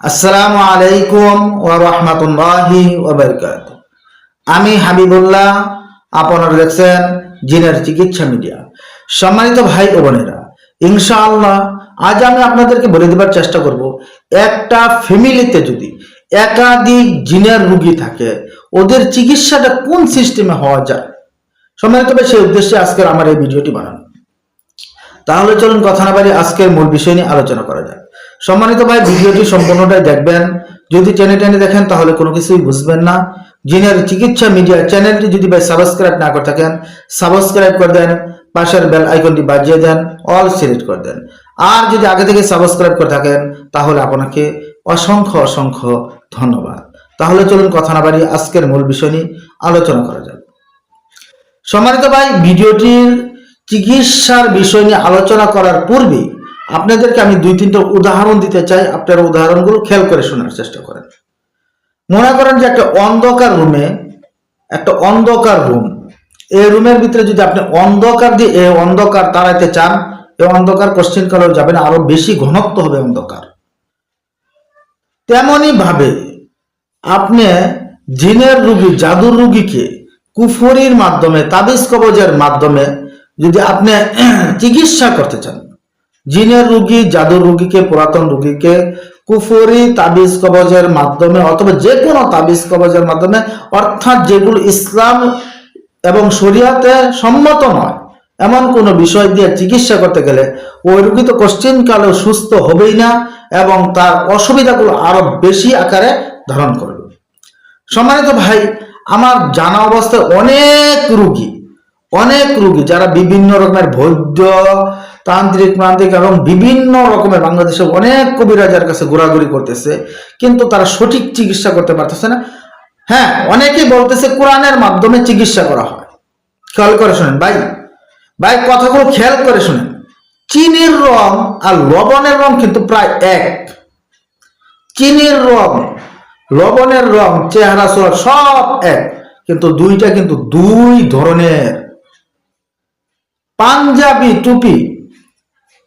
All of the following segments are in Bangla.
আসসালামু আলাইকুম ওয়া রাহমাতুল্লাহি ওয়া বারাকাতুহু। আমি হাবিবুল্লাহ, আপনারা দেখছেন জিনের চিকিৎসা মিডিয়া। সম্মানিত ভাই ও বোনেরা, ইনশাআল্লাহ আজ আমি আপনাদেরকে বলে দেবার চেষ্টা করব, একটা ফ্যামিলিতে যদি একাধিক জিনের রোগী থাকে, ওদের চিকিৎসাটা কোন সিস্টেমে হওয়া যায়? সম্মানিত ভাই, সেই উদ্দেশ্যে আজকের আমার এই ভিডিওটি বানানো। তাহলে চলুন কথা না বাড়ি আজকের মূল বিষয় নিয়ে আলোচনা করা যাক। সম্মানিত ভাই, ভিডিওটি সম্পূর্ণটাই দেখবেন। যদি টেনে টেনে দেখেন, তাহলে কোনো কিছুই বুঝবেন না। জিনের চিকিৎসা মিডিয়া চ্যানেলটি যদি ভাই সাবস্ক্রাইব না করে থাকেন সাবস্ক্রাইব করে দেন, পাশের বেল আইকনটি বাজিয়ে দেন অল সিলেক্ট করে দেন। আর যদি আগে থেকে সাবস্ক্রাইব করে থাকেন, তাহলে আপনাকে অসংখ্য অসংখ্য ধন্যবাদ। তাহলে চলুন কথা না বাড়ি আজকের মূল বিষয় নিয়ে আলোচনা করা যাক। সম্মানিত ভাই, ভিডিওটির চিকিৎসার বিষয় নিয়ে আলোচনা করার পূর্বে আপনাদেরকে আমি দুই তিনটা উদাহরণ দিতে চাই। আপনারা উদাহরণগুলো খেয়াল করে শোনার চেষ্টা করেন। মনে করেন যে একটা অন্ধকার রুমে একটা অন্ধকার রুম এই রুমের ভিতরে যদি আপনি অন্ধকার দিয়ে এই অন্ধকার তাড়াইতে চান এই অন্ধকার কোশ্চেন কালেও যাবে না, আরও বেশি ঘনত্ব হবে অন্ধকার। তেমনই ভাবে আপনি জিনের রুগী, জাদুর রুগীকে কুফরির মাধ্যমে, তাবিজ কবজের মাধ্যমে যদি আপনি চিকিৎসা করতে চান জিনের রুগী, জাদুর রুগীকে, পুরাতন রুগীকে কুফরি তাবিজ কবজের মাধ্যমে অথবা যে কোনো তাবিজ কবজের মাধ্যমে, অর্থাৎ যেগুলো ইসলাম এবং শরিয়াতে সম্মত নয়, এমন কোন বিষয় দিয়ে চিকিৎসা করতে গেলে ওই রুগী তো কোশ্চিন কালেও সুস্থ হবেই না এবং তার অসুবিধাগুলো আরও বেশি আকারে ধারণ করবে। সম্মানিত ভাই, আমার জানা অবস্থায় অনেক রুগী অনেক রুগী যারা বিভিন্ন রকমের বৈদ্য তান্ত্রিক, মান্ত্রিক এবং বিভিন্ন রকমের বাংলাদেশে অনেক কবিরাজার কাছে ঘোরাঘুরি করতেছে, কিন্তু তারা সঠিক চিকিৎসা করতে পারতেছে না। হ্যাঁ অনেকেই বলতেছে কোরআনের মাধ্যমে চিকিৎসা করা হয়। খেয়াল করে শোনেন ভাই। ভাই, কথাগুলো খেয়াল করে শোনেন। চিনির রং আর লবণের রং কিন্তু প্রায় এক। চিনির রং, লবণের রং, চেহারা সব এক। কিন্তু দুইটা কিন্তু দুই ধরনের। পাঞ্জাবি টুপি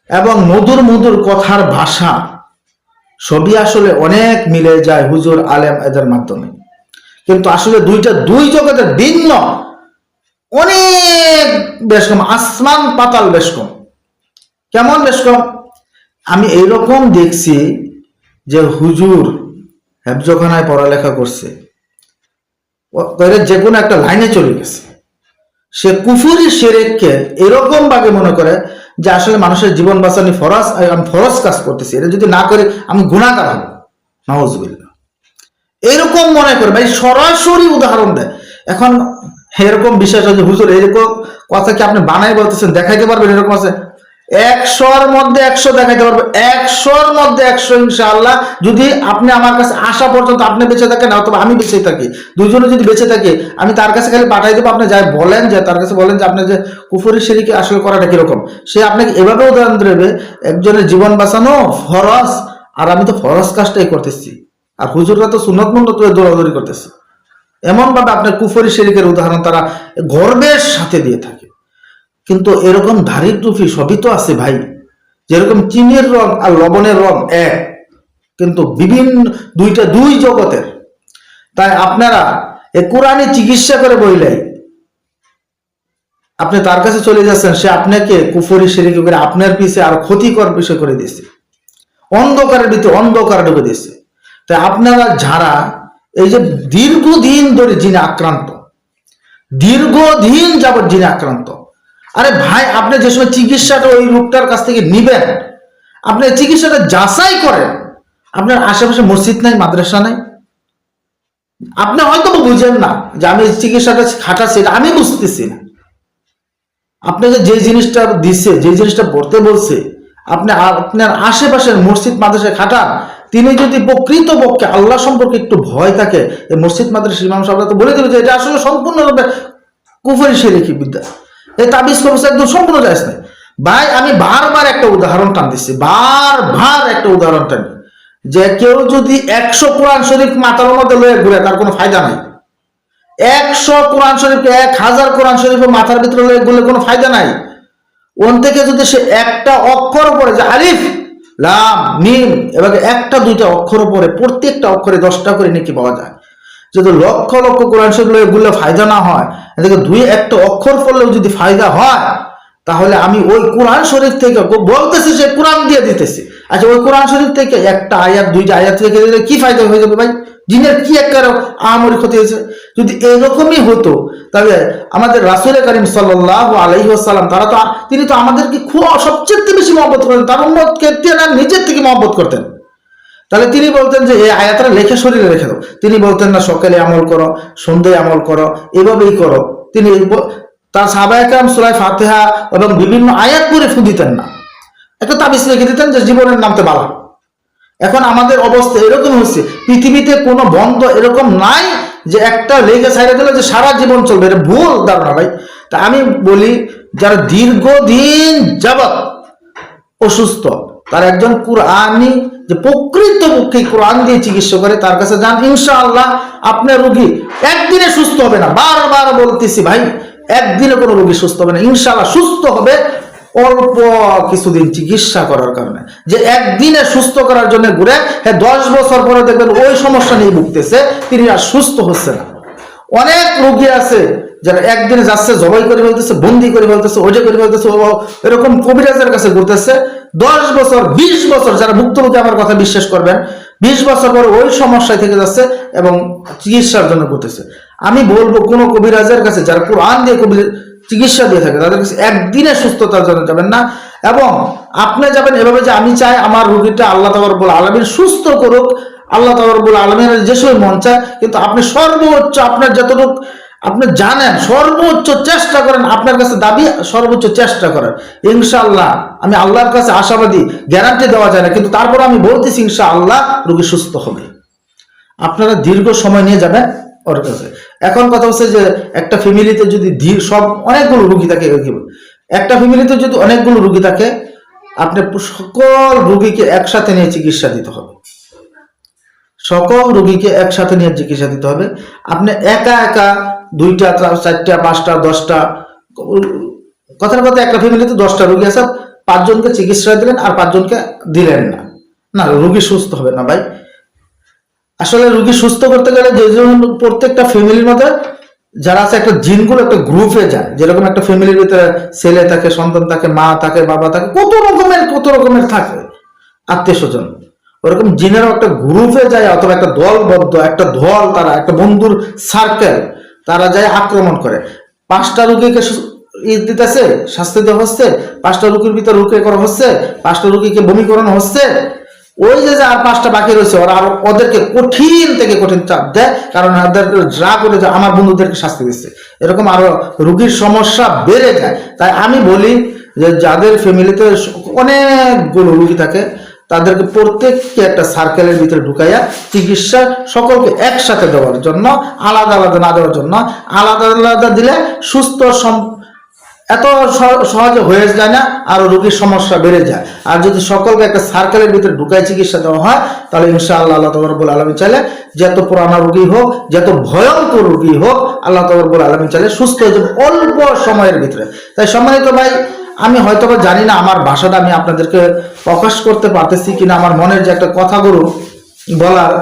এবং মধুর মধুর কথার ভাষা সবই আসলে অনেক মিলে যায় হুজুর আলেম এদের মাধ্যমে। কিন্তু আসলে দুইটা দুই জগতের ভিন্ন। অনেক বেশ কম, আসমান পাতাল বেশ কম। কেমন বেশ কম? আমি এইরকম দেখছি যে হুজুর হেফজখানায় পড়ালেখা করছে। যে কোনো একটা লাইনে চলে গেছে। সে কুফুরি সেরেককে এরকম ভাবে মনে করে যে আসলে মানুষের জীবন বাঁচানি ফরজ, আমি ফরজ কাজ করতেছি। এটা যদি না করে, আমি গুণাকার হব। নওয়াজবিল্লা এরকম মনে করে, ভাই, সরাসরি উদাহরণ দেয়। এখন এরকম বিশ্বাস আছে, হুজুর, এরকম কথা কি আপনি বানাই বলতেছেন, দেখাইতে পারবেন এরকম আছে? একশোর মধ্যে একশো দেখাইতে পারব। একশোর মধ্যে একশো ইনশাআল্লাহ। যদি আপনি আমার কাছে আসা পর্যন্ত আপনি বেঁচে থাকেন, অথবা আমি বেঁচে থাকি দুজনে যদি বেঁচে থাকি, আমি তার কাছে খালি পাঠাই দেবো। আপনি যাই বলেন, যে তার কাছে বলেন যে আপনি যে কুফুরি সেরিকে আসলে করাটা কীরকম। সে আপনাকে এভাবে উদাহরণ দেবে, একজনের জীবন বাঁচানো ফরস আর আমি তো ফরস কাজটাই করতেছি। আর হুজুররা তো সুন্নত মন্দ তুলে দৌড়াদৌড়ি করতেছে। এমন ভাবে আপনার কুফরি শেরিকের উদাহরণ তারা গর্বের সাথে দিয়ে থাকে। কিন্তু এরকম ধারির টুফি সবই তো আছে ভাই। যেরকম চিনির রং আর লবণের রং এক, কিন্তু বিভিন্ন দুইটা দুই জগতের। তাই আপনারা এ কোরআনে চিকিৎসা করে বইলাই আপনি তার কাছে চলে যাচ্ছেন, সে আপনাকে কুফরি শেরিকে করে আপনার পিছে আর ক্ষতিকর বিষয় করে দিয়েছে। অন্ধকারের ভিতরে অন্ধকার ঢুকে দিয়েছে। তাই আপনারা যারা এই যে দীর্ঘদিন ধরে জিনে আক্রান্ত, দীর্ঘদিন যাবৎ জিনে আক্রান্ত আরে ভাই, আপনি যে সময় চিকিৎসাটা ওই রোগটার কাছ থেকে নিবেন, আপনি চিকিৎসাটা যাচাই করেন, আপনার আশেপাশে মসজিদ নাই, মাদ্রাসা নাই। আপনি হয়তো বুঝেন না যে আমি চিকিৎসাটা খাটাচ্ছি এটা আমি বুঝতেছি না। আপনাকে যে জিনিসটা দিচ্ছে যে জিনিসটা পড়তে বলছে, আপনি আপনার আশেপাশের মসজিদ, মাদ্রাসায় খাটান, তিনি যদি প্রকৃত পক্ষে আল্লাহ সম্পর্কে একটু ভয় থাকে মসজিদ, মাদ্রাসা, ইমাম সাহেবরা তো বলে দিল যে এটা আসলে সম্পূর্ণরূপে কুফরি শেরেকি বিদ্যা। এই তাবিজ কবজ একদম সম্পূর্ণ যায় নাই। ভাই, আমি বারবার একটা উদাহরণ টান দিচ্ছি বারবার একটা উদাহরণ টানি, যে কেউ যদি একশো কোরআন শরীফ মাথার মধ্যে লয়ে ঘুরে, তার কোনো ফায়দা নাই। একশো কোরআন শরীফকে এক হাজার কোরআন শরীফের মাথার ভিতরে লয়ে গেলে কোনো ফায়দা নাই। ওন থেকে যদি সে একটা অক্ষর পড়ে যে আলিফ, লাম, মিম এবার একটা দুইটা অক্ষর পরে প্রত্যেকটা অক্ষরে দশটা করে নাকি পাওয়া যায়। যদি লক্ষ লক্ষ কোরআন শরীফ এগুলো ফায়দা না হয়, এদিকে দুই একটা অক্ষর পড়লেও যদি ফায়দা হয়, তাহলে আমি ওই কোরআন শরীফ থেকে বলতেছি সে কোরআন দিয়ে দিতেছি। আচ্ছা ওই কোরআন শরীফ থেকে একটা আয়াত, দুইটা আয়াত থেকে দিলে কি ফায়দা হয়ে যাবে ভাই? জিনের কি এক একটা আহামরি ক্ষতি হয়েছে? যদি এরকমই হতো, তাহলে আমাদের রাসুল করিম সাল্লাহ আলহিহাসাল্লাম তারা তো তিনি তো আমাদেরকে খুব সবচেয়ে বেশি মহব্বত করতেন, তার উম্মতকে তিনি নিজের থেকে মহব্বত করতেন। তাহলে তিনি বলতেন যে, এই আয়াতটা লেখে শরীরে রেখে দাও। তিনি বলতেন, না, সকালে আমল করো, সন্ধ্যায় আমল করো, এভাবেই করো। তিনি তার সাবায়াকাম সুরাই ফাতেহা এবং বিভিন্ন আয়াত করে ফু দিতেন না। একটা তাবিজ লিখে দিতেন যে, জীবনের নামতে বালা এখন আমাদের অবস্থা এরকম হচ্ছে পৃথিবীতে কোনো বন্ধ এরকম নাই যে, একটা লেগে সাইডে দিলে যে, সারা জীবন চলবে। এটা ভুল ধারণা ভাই। তা আমি বলি, যারা দীর্ঘদিন যাবত অসুস্থ, তার একজন কুরআনি যে প্রকৃত পক্ষে কোরআন দিয়ে চিকিৎসা করে, তার কাছে যান, ইনশাআল্লাহ আপনার রুগী একদিনে সুস্থ হবে না। বারবার বলতেছি ভাই, একদিনে কোনো রুগী সুস্থ হবে না। ইনশাআল্লাহ সুস্থ হবে অল্প কিছুদিন চিকিৎসা করার কারণে। যে একদিনে সুস্থ করার জন্য ঘুরে হ্যাঁ দশ বছর পরে দেখবেন ওই সমস্যা নিয়ে ভুগতেছে, তিনি আর সুস্থ হচ্ছে না। অনেক রুগী আছে যারা একদিনে যাচ্ছে, জবাই করে ফেলতেছে, বন্দি করে ফেলতেছে, ওজে করে ফেলতেছে, ও এরকম কবিরাজের কাছে ঘুরতেছে। দশ বছর, বিশ বছর, যারা ভুক্তভোগী আমার কথা বিশ্বাস করবেন, বিশ বছর পর ওই সমস্যায় থেকে যাচ্ছে এবং চিকিৎসার জন্য ঘুরতেছে। আমি বলব, কোন কবিরাজের কাছে যারা কোরআন দিয়ে কবি চিকিৎসা দিয়ে থাকে, তাদের কাছে একদিনে সুস্থতার জন্য যাবেন না। এবং আপনি যাবেন এভাবে যে আমি চাই আমার রোগীটা আল্লাহ তাবরবুল আলমীর সুস্থ করুক, আল্লাহ তাবরবুল আলমীর যেসব মন চায়, কিন্তু আপনি সর্বোচ্চ আপনার যতটুকু আপনি জানেন, সর্বোচ্চ চেষ্টা করেন, আপনার কাছে দাবি, সর্বোচ্চ চেষ্টা করেন। ইনশাআল্লাহ, আমি আল্লাহর কাছে আশাবাদী গ্যারান্টি দেওয়া যায় না, কিন্তু তারপর আমি বলতেছি ইনশা আল্লাহ রোগী সুস্থ হবে। আপনারা দীর্ঘ সময় নিয়ে যাবেন ওর কাছে। এখন কথা হচ্ছে যে, একটা ফ্যামিলিতে যদি সব অনেকগুলো রুগী থাকে একটা ফ্যামিলিতে যদি অনেকগুলো রুগী থাকে, আপনি সকল রুগীকে একসাথে নিয়ে চিকিৎসা দিতে হবে। সকল রুগীকে একসাথে নিয়ে চিকিৎসা দিতে হবে। আপনি একা একা দুইটা চারটা, পাঁচটা, দশটা, কথার কথা একটা ফ্যামিলিতে দশটা রুগী আছে, পাঁচজনকে চিকিৎসা দিলেন আর পাঁচজনকে দিলেন না। না, রুগী সুস্থ হবে না ভাই। আসলে রুগী সুস্থ করতে গেলে যে প্রত্যেকটা ফ্যামিলির মধ্যে যারা আছে, একটা জিনগুলো একটা গ্রুপে যায়। যেরকম একটা ফ্যামিলির ভিতরে ছেলে থাকে, সন্তান থাকে, মা থাকে, বাবা থাকে, কত রকমের কত রকমের থাকে, আত্মীয় স্বজন। ওরকম জিনেরও একটা গ্রুপে যায়, অথবা একটা দলবদ্ধ, একটা দল তারা, একটা বন্ধুর সার্কেল তারা যায় আক্রমণ করে। পাঁচটা রুগীকে ই দিতেছে, শাস্তি দেওয়া হচ্ছে, পাঁচটা রুগীর ভিতরে রুকে করা হচ্ছে, পাঁচটা রুগীকে বমি করানো হচ্ছে। ওই যে আর পাঁচটা বাকি রয়েছে, ওরা আর ওদেরকে কঠিন থেকে কঠিন চাপ দেয়, কারণ ওদের যা করে আমার বন্ধুদেরকে শাস্তি দিচ্ছে। এরকম আরও রুগীর সমস্যা বেড়ে যায়। তাই আমি বলি যে যাদের ফ্যামিলিতে অনেকগুলো রুগী থাকে তাদেরকে প্রত্যেককে একটা সার্কেলের ভিতরে ঢুকাইয়া চিকিৎসা সকলকে একসাথে দেওয়ার জন্য, আলাদা আলাদা না দেওয়ার জন্য, আলাদা আলাদা দিলে সুস্থ এত সহজে হয়ে যায় না, আর রোগীর সমস্যা বেড়ে যায়। আর যদি সকলকে একটা সার্কেলের ভিতরে ঢুকায় চিকিৎসা দেওয়া হয়, তাহলে ইনশাআল্লাহ আল্লাহ তবরবুল আলমী চাইলে যত পুরানা রোগী হোক, যত ভয়ঙ্কর রোগী হোক, আল্লাহ তবরবুল আলমী চাইলে সুস্থ হয়ে যাবে অল্প সময়ের ভিতরে। তাই সম্মানিত ভাই আমি হয়তো জানি না আমার ভাষাটা আমি আপনাদেরকে প্রকাশ করতে পারতেছি কিনা, আমার মনের যে একটা কথাগুলো বলার,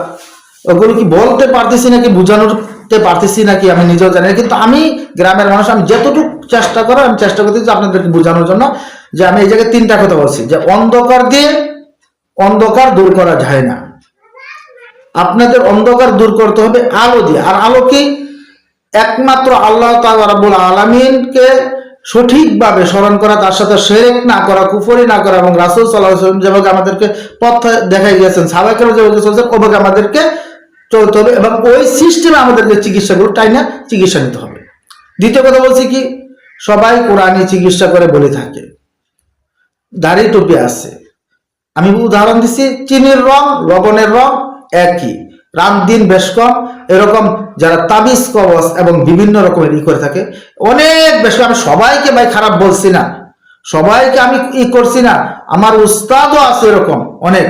ওগুলো কি বলতে পারতেছি নাকি বোঝানোতে পারতেছি নাকি আমি নিজেও জানি না, কিন্তু আমি গ্রামের মানুষ, আমি যতটুকু চেষ্টা করো আমি চেষ্টা করতেছি আপনাদেরকে বোঝানোর জন্য যে আমি এই জায়গায় তিনটা কথা বলছি, যে অন্ধকার দিয়ে অন্ধকার দূর করা যায় না। আপনাদের অন্ধকার দূর করতে হবে আলো দিয়ে, আর আলো কি একমাত্র আল্লাহ রাব্বুল আলামিনকে সঠিকভাবে স্মরণ করা, তার সাথে শেরেক না করা, কুফরি না করা এবং রাসূল সাল্লাল্লাহু যেভাবে আমাদেরকে পথ দেখাই গিয়েছেন সাহাবাকের যেভাবে চলছেন ওভাবে আমাদেরকে চলতে হবে এবং ওই সিস্টেমে আমাদেরকে চিকিৎসাগুলো তাই না চিকিৎসা নিতে হবে। দ্বিতীয় কথা বলছি কি? সবাই কোরআনি চিকিৎসা করে বলে থাকে। দাড়ি টুপি আছে। আমি উদাহরণ দিচ্ছি চিনির রং, লবণের রং একই। রাম দিন বেশ কম এরকম যারা তাবিজ কবচ এবং বিভিন্ন রকমের ই করে থাকে, অনেক বেশি আমি সবাইকে ভাই খারাপ বলছি না। সবাইকে আমি ই করছি না। আমার উস্তাদও আছে এরকম, অনেক।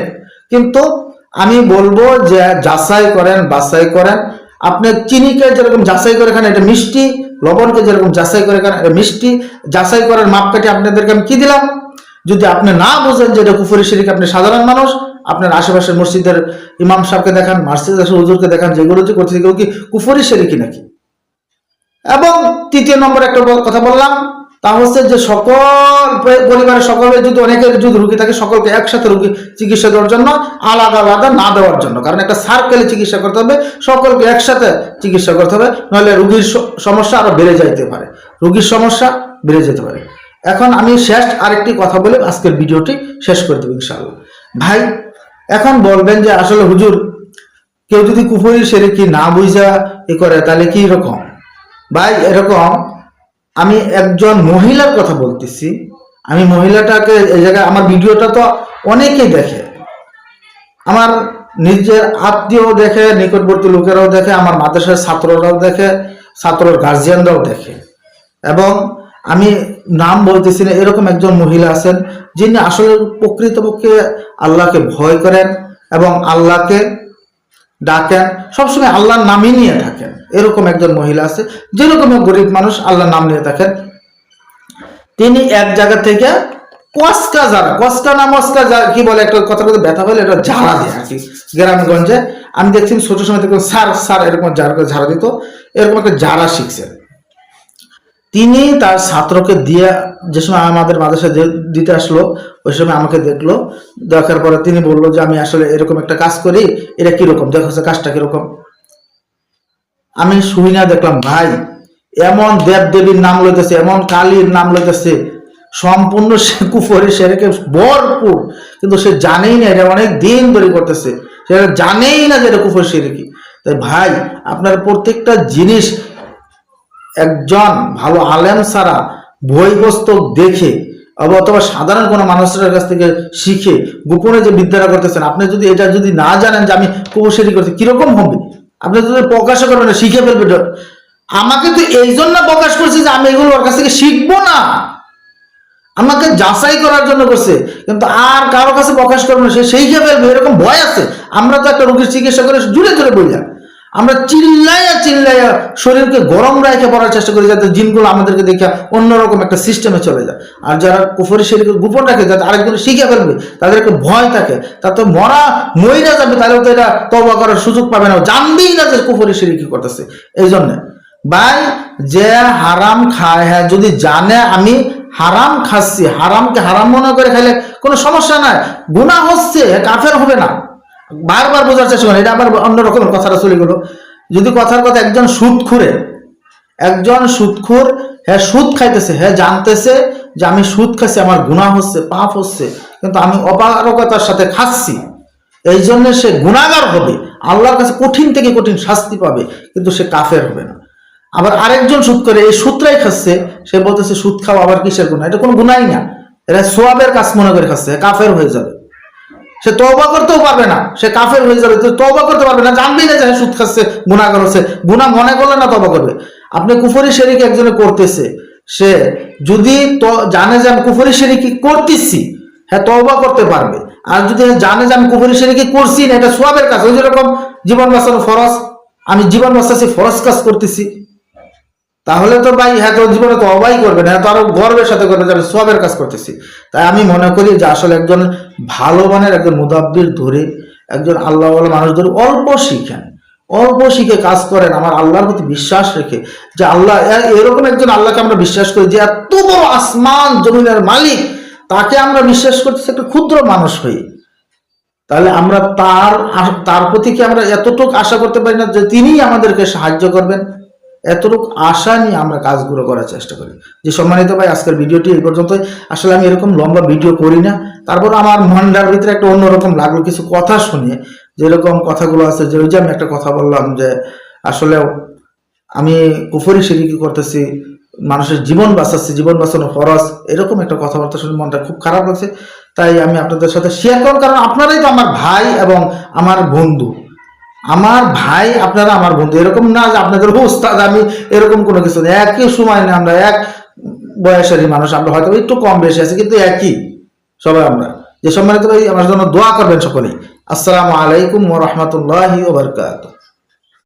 কিন্তু আমি বলব যে যাচাই করেন, বাছাই করেন। আপনি চিনিকে যেরকম যাচাই করে খান, এটা মিষ্টি। লবণকে যেরকম যাচাই করে খান, এটা মিষ্টি। যাচাই করার মাপকাঠি আপনাদেরকে আমি কি দিলাম? যদি আপনি না বোঝেন যে এটা কুফরি শিরিক আপনি সাধারণ মানুষ? আপনার আশেপাশের মসজিদের ইমাম সাহেবকে দেখান মার্সিদ হুজুরকে দেখান যেগুলো যে করছে সেগুলো কি কুফরি শিরিকি নাকি? এবং তৃতীয় নম্বর একটা কথা বললাম, তা হচ্ছে যে সকল পরি- পরিবারের সকলে যদি অনেকের যদি রুগী থাকে, সকলকে একসাথে রুগী চিকিৎসা দেওয়ার জন্য, আলাদা আলাদা না দেওয়ার জন্য। কারণ একটা সার্কেলে চিকিৎসা করতে হবে, সকলকে একসাথে চিকিৎসা করতে হবে, নাহলে রুগীর সমস্যা আরও বেড়ে যাইতে পারে। রুগীর সমস্যা বেড়ে যেতে পারে। এখন আমি শেষ আরেকটি কথা বলে আজকের ভিডিওটি শেষ করে দেবো ইনশাআল্লাহ। ভাই এখন বলবেন যে আসলে হুজুর, কেউ যদি কুফরি সেরে কি না বুঝা এ করে, তাহলে কি রকম ভাই, এরকম, আমি একজন মহিলার কথা বলতেছি। আমি মহিলাটাকে এই জায়গায়, আমার ভিডিওটা তো অনেকেই দেখে। আমার নিজের আত্মীয় দেখে, নিকটবর্তী লোকেরাও দেখে, আমার মাদ্রাসার ছাত্ররাও দেখে, ছাত্রর গার্জিয়ানরাও দেখে। এবং আমি নাম বলতেছি না, এরকম একজন মহিলা আছেন যিনি আসলে প্রকৃতপক্ষে আল্লাহকে ভয় করেন এবং আল্লাহকে ডাকেন, সবসময় আল্লাহর নামই নিয়ে থাকেন। এরকম একজন মহিলা আছে, যেরকম গরিব মানুষ আল্লাহর নাম নিয়ে থাকেন। তিনি এক জায়গা থেকে কসকা যারা, কসকা না মস্কা যা- কি বলে একটা কথা বলতে ব্যথা বলে এটা ঝাড়া দেয় আর কি, গ্রামগঞ্জে। আমি দেখছি ছোট সময় থেকে স্যার স্যার এরকম ঝাড়া ঝাড়া দিত, এরকম একটা ঝাড়া শিখছেন। তিনি তার ছাত্রকে দিয়ে যে সময় আমাদের মাদ্রাসায় যে- দিতে আসলো, ওই সময় আমাকে দেখল। দেখার পরে তিনি বলল যে, আমি আসলে এরকম একটা কাজ করি, এটা কীরকম? দেখো সে কাজটা কীরকম? আমি শুই না, দেখলাম ভাই এমন দেব দেবীর নাম লইতেছে, এমন কালীর নাম লইতেছে। সম্পূর্ণ সে কুফরি সেটাকে ভরপুর। কিন্তু সে জানেই না, এটা অনেক দিন ধরে করতেছে। সেটা জানেই না যে এটা কুফর সেরেকি। তাই ভাই, আপনার প্রত্যেকটা জিনিস একজন ভালো আলেম ছাড়া বই পুস্তক দেখে অথবা সাধারণ কোনো মানুষের কাছ থেকে শিখে গোপনে যে বিদ্যাটা করতেছেন, আপনি যদি এটা যদি না জানেন যে আমি কুবসেরি করতে কীরকম হবে? আপনি যদি প্রকাশ করবেন না শিখে ফেলবেন। এটা। আমাকে তো এই জন্য প্রকাশ করছে যে আমি এগুলো ওর কাছ থেকে শিখব না। আমাকে যাচাই করার জন্য করছে, কিন্তু আর কারও কাছে প্রকাশ করবে না, সে শিখে ফেলবে, এরকম ভয় আছে। আমরা তো একটা রোগীর চিকিৎসা করে জুড়ে জুড়ে বললাম আমরা চিল্লাইয়া চিল্লাইয়া শরীরকে গরম রাখে পড়ার চেষ্টা করি যাতে জিনগুলো আমাদেরকে দেখে অন্যরকম একটা সিস্টেমে চলে যায়। আর যারা কুফরি শরীরকে গোপন রাখে, যাতে আরেকজন শিখে ফেলবে, তাদেরকে ভয় থাকে। তা তো মরা মইরা যাবে, তাহলে তো এটা তবা করার সুযোগ পাবে না। জানবেই না যে কুফরি শরীর কি করতেছে। এই জন্য ভাই, যে হারাম খায় হ্যাঁ যদি জানে আমি হারাম খাচ্ছি, হারামকে হারাম মনে করে খাইলে কোনো সমস্যা নাই। গুণা হচ্ছে, কাফের হবে না। বারবার বোঝার চেষ্টা করেন, এটা আবার অন্য রকমের কথাটা চলে গেল যদি কথার কথা একজন সুদ খুঁড়ে একজন সুদখোর হ্যাঁ সুদ খাইতেছে হ্যাঁ জানতেছে যে আমি সুদ খাচ্ছি আমার গুনাহ হচ্ছে, পাপ হচ্ছে, কিন্তু আমি অপারকতার সাথে খাচ্ছি, এই জন্য সে গুণাগার হবে, আল্লাহর কাছে কঠিন থেকে কঠিন শাস্তি পাবে, কিন্তু সে কাফের হবে না। আবার আরেকজন সুদ করে, এই সুদটাই খাচ্ছে, সে বলতেছে, সুদ খাওয়া আবার কিসের গুণা এটা কোনো গুণাই না। এটা সোয়াবের কাজ মনে করে খাচ্ছে, কাফের হয়ে যাবে। সে তওবা করতেও পারবে না। সে কাফের হয়ে যাবে, তো তওবা করতে পারবে না। জানবেই না যে সুদ খাচ্ছে গুণাগার করছে। গুণা মনে করলে না তওবা করবে। আপনি কুফরি শেরিক একজনে করতেছে, সে যদি জানে যে আমি কুফরি শেরিকি করতেছি হ্যাঁ তওবা করতে পারবে। আর যদি জানে যে আমি কুফরি শেরিকি করছি না, এটা সোয়াবের কাজ। ওই যেরকম জীবন বাঁচানো ফরজ, আমি জীবন বাঁচাচ্ছি ফরজ কাজ করতেছি। তাহলে তো ভাই হ্যাঁ তো জীবনে তো অবাই করবে না হ্যাঁ তো আরও গর্বের সাথে করবে যে আমি সবের কাজ করতেছি। তাই আমি মনে করি যে আসলে একজন ভালো মানের একজন মুদাব্বির ধরে একজন আল্লাহ মানুষ ধরে অল্প শিখেন। অল্প শিখে কাজ করেন, আমার আল্লাহর প্রতি বিশ্বাস রেখে যে আল্লাহ এরকম একজন আল্লাহকে আমরা বিশ্বাস করি যে এত বড় আসমান জমিনের মালিক, তাকে আমরা বিশ্বাস করতেছি একটা ক্ষুদ্র মানুষ হয়ে। তাহলে আমরা তার তার প্রতি কি আমরা এতটুকু আশা করতে পারি না যে তিনিই আমাদেরকে সাহায্য করবেন? এতটুকু আশা নিয়ে আমরা কাজগুলো করার চেষ্টা করি। যে সম্মানিত ভাই, আজকের ভিডিওটি এই পর্যন্তই। আসলে আমি এরকম লম্বা ভিডিও করি না। তারপর আমার মনটার ভিতরে একটা অন্যরকম লাগল কিছু কথা শুনে যেরকম কথাগুলো আছে, যে ওই যে আমি একটা কথা বললাম যে, আসলে আমি কুফরি সিরিকি করতেছি, মানুষের জীবন বাঁচাচ্ছি, জীবন বাঁচানো ফরজ, এরকম একটা কথাবার্তা শুনে মনটা খুব খারাপ লাগছে। তাই আমি আপনাদের সাথে শেয়ার করলাম, কারণ আপনারাই তো আমার ভাই এবং আমার বন্ধু। আমার ভাই, আপনারা আমার বন্ধু, এরকম না যে আপনাদের উস্তাদ আমি এরকম কোনো কিছু নেই। একই সময় না, আমরা এক বয়সেরই মানুষ, আমরা হয়তো একটু কম বেশি আছি, কিন্তু একই। সবাই আমরা। যে সম্মানিত ভাই, আমার জন্য দোয়া করবেন সকলেই। আসসালামু আলাইকুম রাহমাতুল্লাহি